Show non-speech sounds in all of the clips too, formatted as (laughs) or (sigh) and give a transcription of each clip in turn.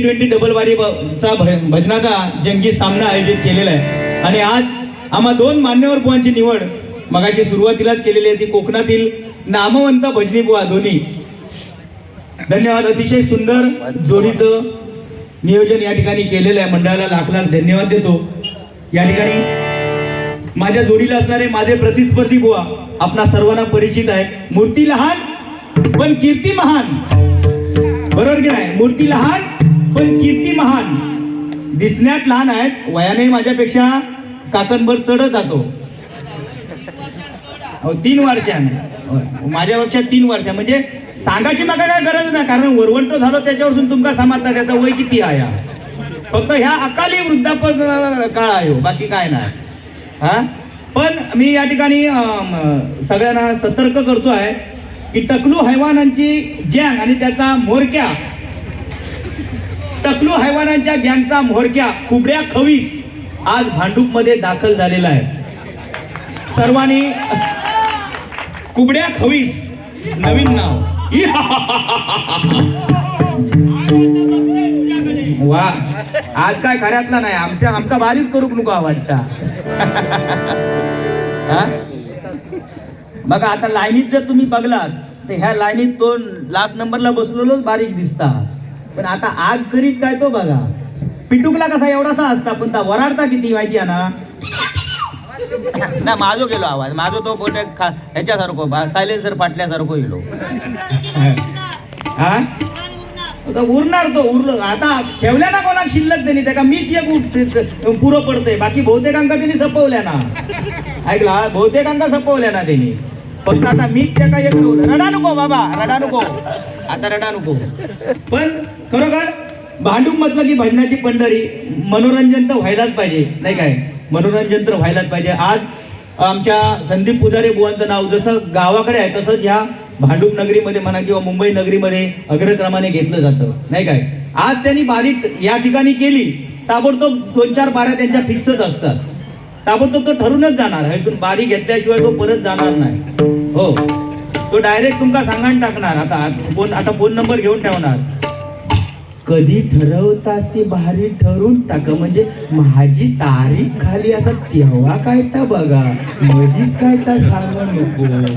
Twenty double वारी भ- भजनाचा जंगी सामना आयोजित केलेला आहे. आणि आज आम्हा दोन मान्यवर बुवांची निवड मगाशी सुरुवातीलाच केलेली आहे. ती कोकणातील नामवंत भजनी बुवा दोन्ही. धन्यवाद. अतिशय सुंदर जोडीचं नियोजन या ठिकाणी केलेलं आहे. मंडळाला लाख लाख धन्यवाद देतो. या ठिकाणी माझ्या जोडीला असणारे माझे प्रतिस्पर्धी बुवा आपणा सर्वांना परिचित आहे. मूर्ती लहान पण कीर्ती महान. बरोबर की नाही? मूर्ती लहान पण किती महान. दिसण्यात लहान आहेत वयाने माझ्यापेक्षा काकणभर चढत जातो. हो तीन वर्षाने. माझ्यापेक्षा तीन वर्ष. म्हणजे सांगायची मला काय गरज नाही कारण वरवंट झालो त्याच्यावरून तुमका समजता त्याचा वय किती आहे हा. फक्त ह्या अकाली वृद्धापन काळ आहे हो, बाकी काय नाही. हा? पण मी या ठिकाणी सगळ्यांना सतर्क करतो आहे की टकलू हैवानांची गँग आणि त्याचा मोरक्या टकलू हैवानांच्या गँगचा म्होरक्या कुबड्या खवीस आज भांडूपमध्ये दाखल झालेला आहे. सर्वांनी कुबड्या खवीस नवीन नाव. (laughs) वा आज काय खऱ्यातला नाही आमच्या आमका बारीक करूक नको वाटता (laughs) बघा आता लाईनीत जर तुम्ही बघलात तर ह्या लाईनीत तो लास्ट नंबरला बसलेलोच बारीक दिसता पण आता आग करीत काय तो बघा. पिटुकला कसा एवढासा असता पण त्या वराडता किती माहिती आहे ना? ना माझो गेलो आवाज. माझो तो खा ह्याच्यासारखो सायलेन्सर फाटल्यासारखो गेलो हा? उरणार तो उरलो. आता ठेवल्या ना कोणाक शिल्लक त्यांनी? त्याका मीच एक पुरं पडतंय. बाकी बहुतेकांका त्यांनी सपवल्या ना. ऐकला बहुतेकांका सपवल्या ना त्यांनी. फक्त आता मीच त्याका एक रडा नको बाबा. रडा नको. आता रडा नको. पण खरोखर भांडूप म्हटलं की भजनाची पंढरी मनोरंजन तर व्हायलाच पाहिजे नाही काय? मनोरंजन तर व्हायलाच पाहिजे. आज आमच्या संदीप पुजारे बुवांचं नाव जसं गावाकडे आहे तसंच ह्या भांडूप नगरीमध्ये म्हणा किंवा मुंबई नगरीमध्ये अग्रक्रमाने घेतलं जातं नाही काय? आज त्यांनी बारीक या ठिकाणी केली ताबडतोब दोन चार बाऱ्या त्यांच्या फिक्सच असतात. ताबडतोब तो ठरूनच जाणार हैसून बारी घेतल्याशिवाय तो परत जाणार नाही. हो. तो डायरेक्ट तुमका सांगान टाकणार. आता फोन आता फोन नंबर घेऊन ठेवणार. कधी ठरवतात ती भारी ठरून टाका. म्हणजे माझी तारीख खाली असा तेव्हा काय तर बघा. मधीच काय तर सांगू नको.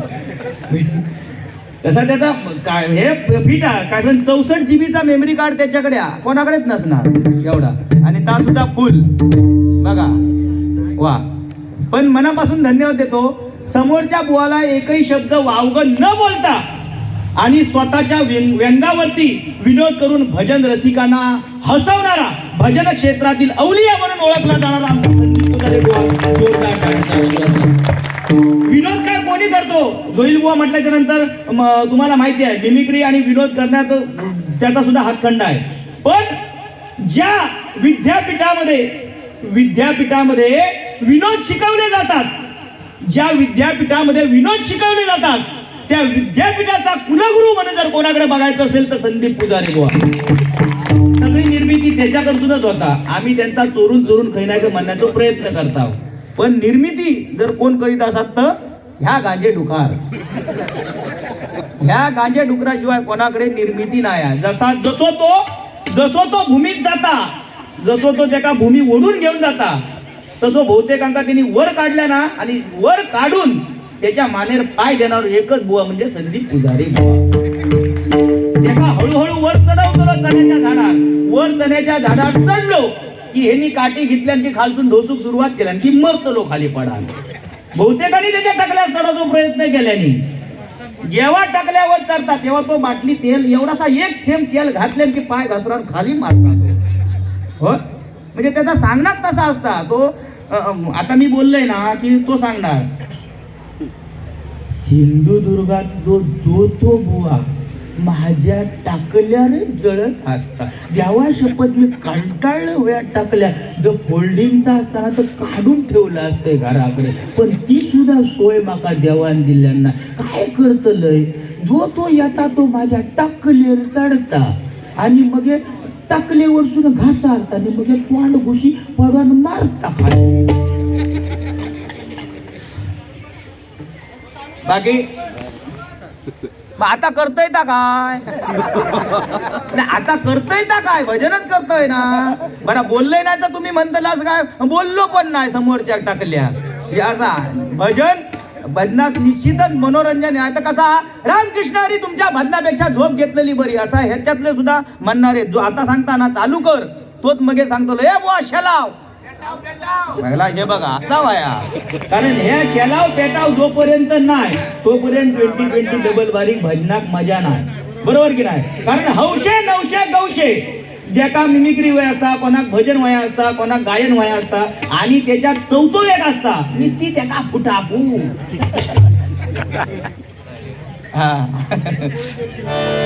तसा त्याचा काय हे फिटा काय कारण चौसष्ट जीबीचा मेमरी कार्ड त्याच्याकडे कोणाकडेच नसणार. एवढा. आणि ता सुद्धा फुल बघा. वा. पण मनापासून धन्यवाद देतो. समोरच्या बुवाला एकही शब्द वावग न बोलता आणि स्वतःच्या व्यंग- व्यंगावरती विनोद करून भजन रसिकांना हसवणारा भजन क्षेत्रातील अवलिया म्हणून ओळखला जाणारा विनोद काय कोणी करतो? जोईल बुवा म्हटल्याच्या नंतर तुम्हाला माहिती आहे मिमिक्री आणि विनोद करण्यात त्याचा सुद्धा हातखंड आहे. पण ज्या विद्यापीठामध्ये विद्यापीठामध्ये विनोद शिकवले जातात ज्या विद्यापीठामध्ये विनोद शिकवले जातात त्या विद्यापीठाचा कुलगुरू म्हणून जर कोणाकडे बघायचं असेल तर संदीप पुजारी बुवा. सगळी निर्मिती त्याच्याकडूनच होता. आम्ही त्यांचा चोरून चोरून काही नाही म्हणण्याचा प्रयत्न करत आहोत. पण निर्मिती जर कोण करीत असतात तर ह्या गांजे डुकार. ह्या गांजे डुकराशिवाय कोणाकडे निर्मिती नाही आहे. जसा जसो तो जसो तो भूमीत जाता जसो तो त्याका भूमी ओढून घेऊन जाता तसो बहुतेकांका त्यांनी वर काढल्या ना आणि वर काढून त्याच्या मानेर पाय देणार एकच बुवा म्हणजे संदीप पुजारी. बुवा तेव्हा हळूहळू वर चढवतो चण्याच्या झाडात. वर चण्याच्या झाडात चढलो की ह्यांनी काठी घेतल्या की खालसून ढोसूक सुरुवात केल्या की मरतलो खाली पडाल. बहुतेकांनी त्याच्या टकल्यावर चढवतो प्रयत्न केल्याने. जेव्हा टकल्यावर चढतात तेव्हा तो बाटली तेल एवढासा एक थेंब तेल घातले की पाय घसरावर खाली मारतात. हो? म्हणजे त्याचा सांगणार तसा असता. तो आता मी बोललोय ना की तो सांगणार. सिंधुदुर्गात जो जो तो बुवा माझ्या टाकल्याने जळत असता. देवा शपथ मी कंटाळलं होया टाकल्या. जर फोल्डिंगचा असताना तर काढून ठेवलं असतंय घराकडे. पण ती सुद्धा सोय माका देवान दिल्यांना. काय करतलय जो तो येता तो माझ्या टाकलेर चढता. आणि मग टाकले टाकलेवर सुद्धा घासा आणि मग तोंड घुशी पडून मारता. खाली बाकी? मग आता करता येता काय? नाही, आता करता येता काय? भजनच करतोय ना. बरं बोललंय नाही तर तुम्ही म्हणतलाच काय? बोललो पण नाही समोरच्या टाकल्या. हे असा भजन भजनात निश्चितच मनोरंजन आहे. आता कसा रामकृष्ण हरी तुमच्या भजनापेक्षा झोप घेतलेली बरी. असा ह्याच्यातले सुद्धा म्हणणारे. जो आता सांगता ना चालू कर तोच मगे सांगतो ए बुवा शलाव हे बघा असा वाया. कारण ह्या शेलाव पेटाव जोपर्यंत नाही तोपर्यंत ट्वेंटी ट्वेंटी डबल बारीक भजनाक मजा नाही. बरोबर की नाही? कारण हौशे नवशे गौशे ज्याका मिमिक्री वय असता कोणाक भजन वया असता कोणाक गायन वया असता आणि त्याच्यात चौथो एक असता नुसती त्याका फुटाफू. हा.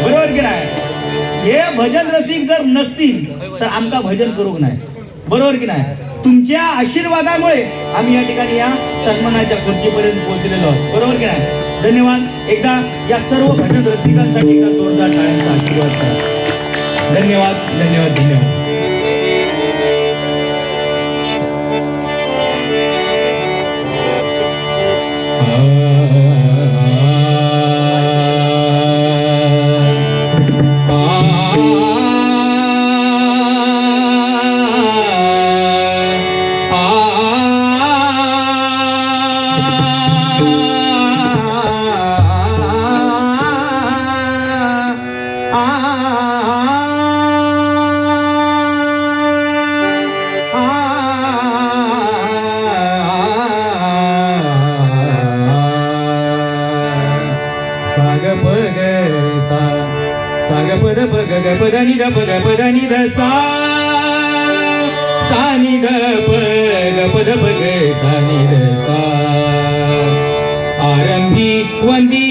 बरोबर की नाही? हे भजन रसिक जर नसतील तर आमका भजन करूक नाही. बरोबर की नाही? तुमच्या आशीर्वादामुळे आम्ही या ठिकाणी या सन्मानाच्या खुर्चीपर्यंत पोहोचलेलो आहोत. बरोबर की नाही? धन्यवाद. एकदा या सर्व भजन रसिकांसाठी जोरदार टाळ्यांचा आशीर्वाद करा. धन्यवाद धन्यवाद धन्यवाद. ग पद नि द पद नि ध सा सा नि द पग पद ग सा नि ध सा। आरंभी वंदी